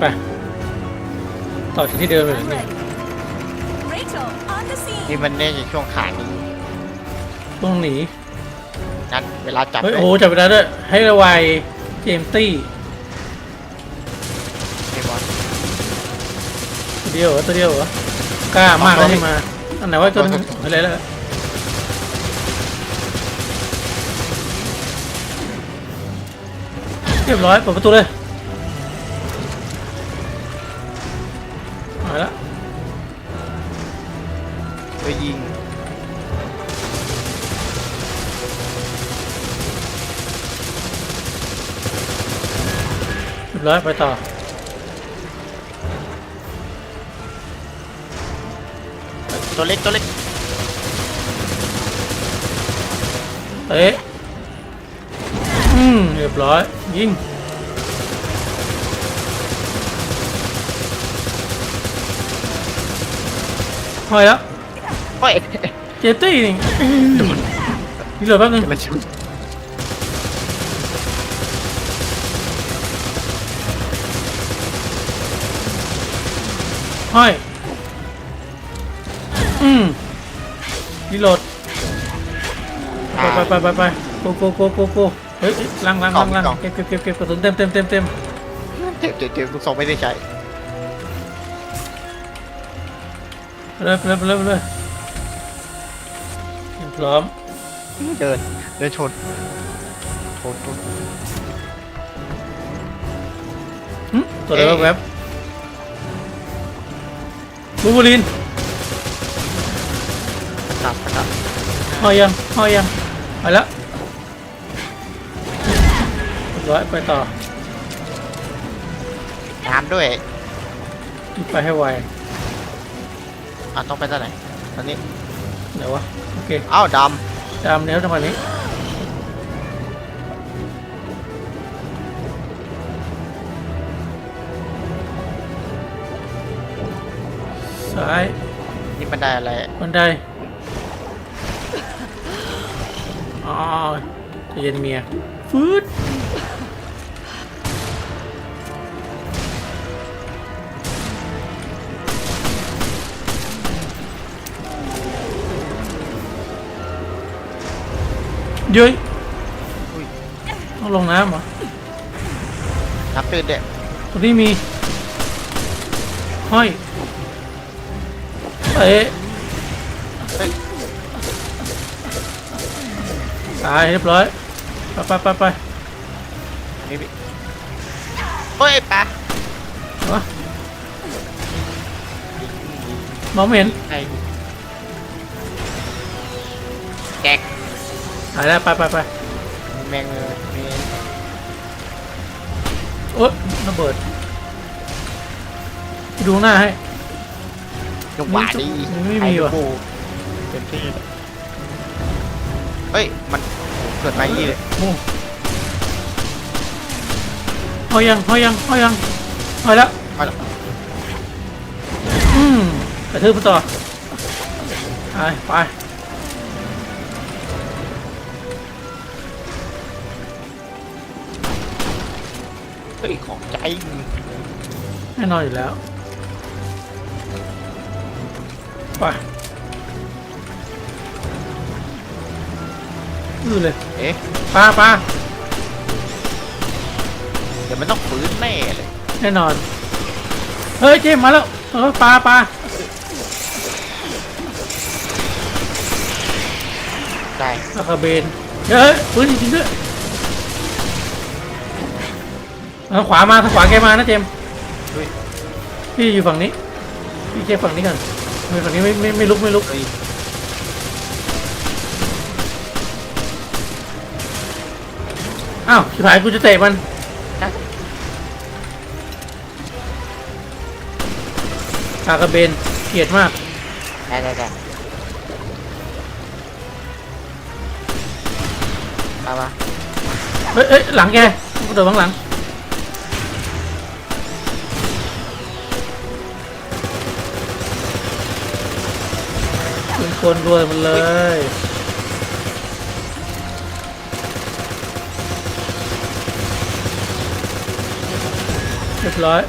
ไปต่อจากที่เดิมเลย I'm นี่ ready. Rachel, on the scene. นี่มันเนี่ยช่วงขานี้ต้องหนีงั้นเวลาจับเฮ้ยเลยโอ้โหจับเวลาด้วยให้ระวัยเจมส์ตี้ไอ้บอลตัวเดียวเหรอตัวเดียวเหรอกล้ามากแล้วที่มาอันไหนว่าตัวนึงอะไรแล้วเรียบร้อยเปิดประตูเลย ไปยิงเรียบร้อยไปต่อ ตัวเล็กตัวเล็กเตะอืมเรียบร้อย ยิง พอยแล้ว โอ้ยเจมส์ตี้นี่นี่เหลือแป๊บนึงกระชุนห้อยอืมรีโหลดไปไปไปไปไปโกโกโกโกโกเฮ้ยลังลังลังลังเก็บเก็บเก็บเก็บกระสุนเต็มเต็มเต็มเต็มเจ็บเจ็บเจ็บลูกซองไม่ได้ใช้ไปเลยไปเลยไปเลยไปเลยเตรีย มพร้อมเดินเดินชนชนชนหึตัวอะไรแวบบูบูลินตัดตัดห้อยยังห้อยยังไปแล้วเรียบร้อยไปต่อน้ำด้วยไปให้ไวอะต้องไปทางไหนตอนนี้ ไหนวะโอเคอ้าวดตามแนวจังหวะนี้ซ้ายำนี่มันได้อะไรบันไดอ๋อใจะเย็นเมียฟืด ย้ยอุ้ยต้องลงน้ำเหรอน้ำตื้นเด็ดตรงนี้มีห้อยเตะเฮ้ยตายเรียบร้อย ไปไปไปไปนี่พี่เฮ้ยปลาเอาวะมองไม่เห็นไอ้แกก ตายแล้วไปไปไปแมงเลยมีโอ๊ยระเบิด ดูหน้าให้ จังหวะดีไม่มีว่ะไอ้กูเต็มที่เลยเฮ้ย มันเกิดมาอย่างนี้เลยโอ้หอยยังหอยยังหอยยังหอยแล้วมาแล้วอืมกระทืบมันต่อไปไป เฮ้ยของใจแน่นอนอยู่แล้วไปอือเลยเอ๊ะปลาปลาเดี๋ยวมันต้องฟื้นแน่เลยแน่นอน เฮ้ยเจมส์มาแล้วเออปลาปลาได้ ปลากระเบนเฮ้ยปืนจริงๆด้วย ทางขวามาทางขวาแกมานะเจมส์ด้วยพี่อยู่ฝั่งนี้ พี่เจฝั่งนี้ก่อนไม่ฝั่งนี้ไม่ไม่ไม่ลุกไม่ลุกเฮ้ยอ้าวชิบหายกูจะเตะมันปลากระเบนเกลียดมาก ได้ได้ได้มามาเฮ้ยเฮ้ยหลังแกกูโดดข้างหลัง เป็นคนรวยมันเลย เรียบร้อย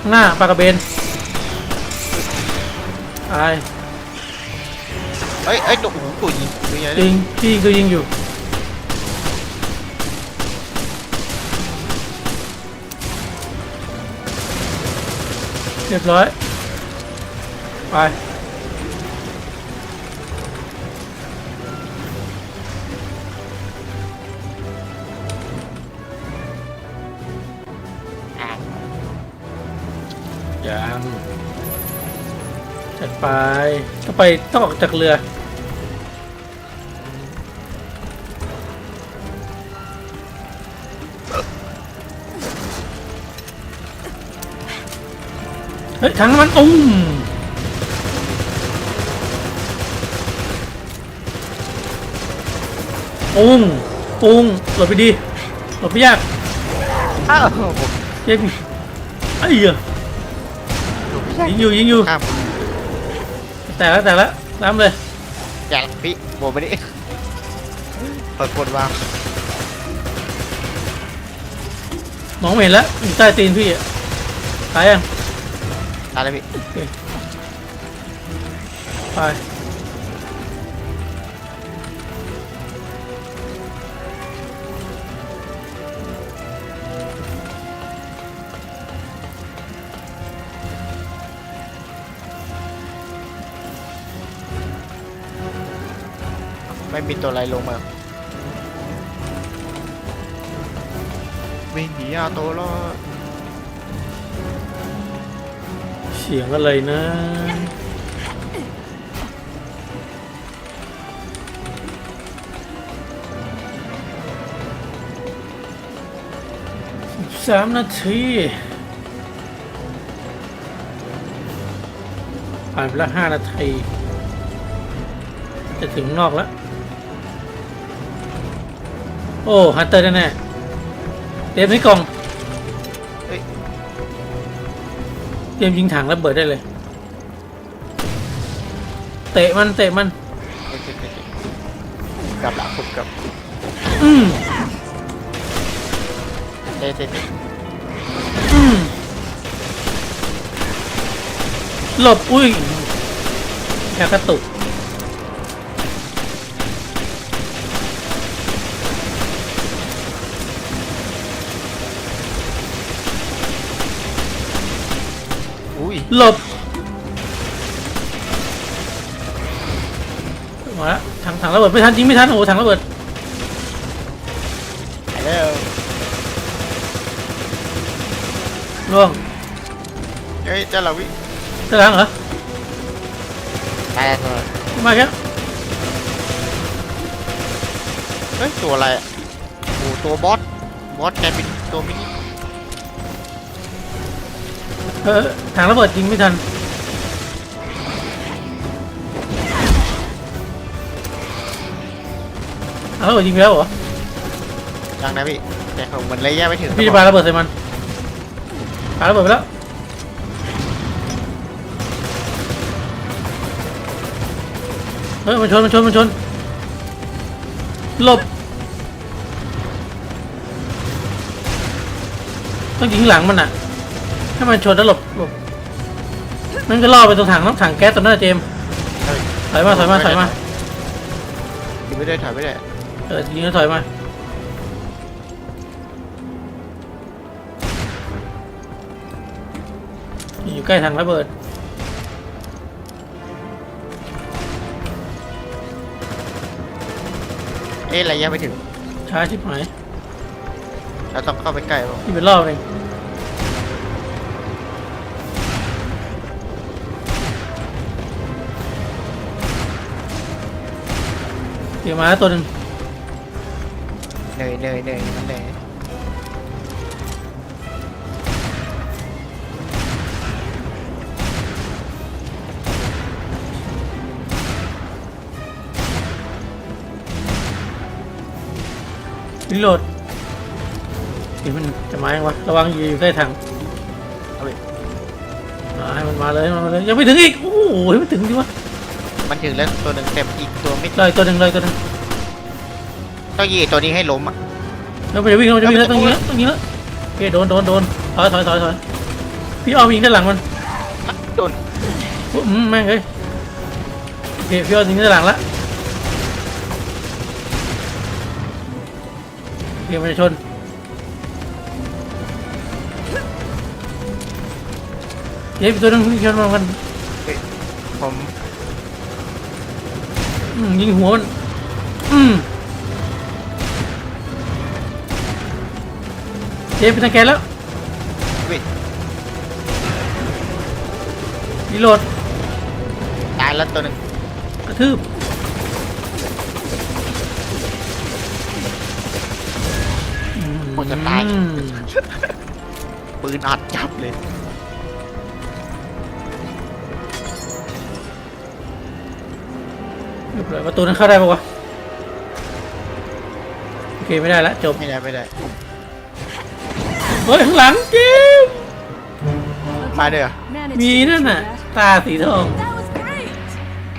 ข้างหน้าปลากระเบนตายเอ้ยเอ้ยตัวโอ้โหตัวยิงตัวใหญ่จเลริยงพี่ก็ยิงอยู่ เรียบร้อย ไป ยังจัดไปต้องไปต้องออกจากเรือ เฮ้ยถังน้ำมันอุ้ม ปุ้งปุ้งหลบไปดีหลบไปยากอ้าวผมเจ๊พี่ไอ้เหี้ยยิงอยู่ยิงอยู่ข้ามแต่แล้วแต่แล้วน้ำเลยแจกพี่โบไปดิเปิดกดวางมองไม่เห็นแล้วอยู่ใต้ตีนพี่อะตายยังตายเลยพี่ไป ไม่มีตัวอะไรลงมาวิ่งหนีเอาตัวรอดเสียงอะไรนะ สามนาทีผ่านไปแล้วห้านาที จะถึงนอกแล้ว อ้ฮันเตอร์แน่ๆเตรียมที่กล่องเฮ้ย เตรียมยิงถังระเบิดได้เลย เตะมันเตะมัน โอเคโอเคกลับละผมกลับอืมเต้เต้เต้อืมหลบอุ้ยแค่กระตุก หลบมาแล้วถังถังระเบิดไม่ทันจริงไม่ทันโอ้โหถังระเบิดไปแล้วร่วงเฮ้ยเจ้าเราวิจะล้างเหรอตายแล้วมาแค่เฮ้ยตัวอะไรอะโอ้ตัวบอสบอสแกเป็นตัวมินิ เออถังระเบิดจริงไม่ทันถังระเบิดจริงไปแล้วเหรอยังนะพี่แต่เขาเหมือนระยะไม่ถึงพี่จะปาระเบิดใส่มันปาระเบิดไปแล้วเฮ้ยมันชนมันชนมันชนหลบต้องยิงหลังมันอะ ให้มันชนแล้วหลบหลบนั่นก็ล่อไปตรงถังน้ำถังแก๊สตรงนั้นนะเจมส์ถอยมาถอยมาถอยมายิงไม่ได้ถอยไม่ได้เออยิงแล้วถอยมาอยู่ใกล้ถังระเบิดเอ๊ะระยะไม่ถึงช้าชิบหายเราต้องเข้าไปใกล้ป่ะที่เป็นรอบเอง เดี๋ยวมาแล้วตัวหนึ่งเหนื่อยเหนื่อยเหนื่อยมันเหนื่อยรีโหลดเดี๋ยวมันจะมายังวะระวังอยู่ใกล้ถังเอาไปอ่าให้มันมาเลยให้มันมาเลยยังไม่ถึงอีกโอ้โหให้มันถึงดิวะ มันถึงแล้วตัวหนึ่งเต็มอีกตัวไม่เลยตัวหนึ่งเลยตัวหนึ่งต้องยิงไอ้ตัวนี้ให้ล้มอะแล้วมันจะวิ่งแล้วมันจะวิ่งแล้วต้องยิงแล้วต้องยิงแล้วโอเคโดนโดนโดนถอยถอยถอยถอยพี่อ้อมยิงด้านหลังมันโดนอืมแม่งเฮ้ยโอเคพี่อ้อมยิงด้านหลังละเกียร์มันจะชนเย้ยตัวนึงชนมันผมอืม ยิงหัวมันอืมเจ๊เป็นทางแกนแล้ววิรีโหลดตายแล้วตัวหนึ่งกระทืบผมจะตายอืมปืนอัดจับเลย เรียบร้อยประตูนั้นเข้าได้ปะวะโอเคไม่ได้ละจบไม่ได้ไม่ได้เฮ้ยข้างหลังเกมมาเด้อ Managed มี to นั่น get น่ะ through that. ตาสีทอง That was great.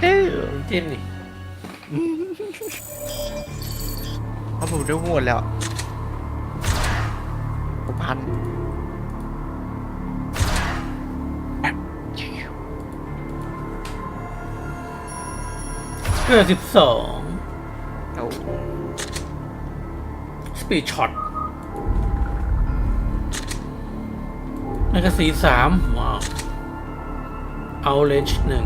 เอ้ยเจนนี่เขาผมได้หมดแล้วผมพัน เกิดสิบสองสปีดช็อตแมกกาซีนสามว้าวเอาเลนจ์หนึ่ง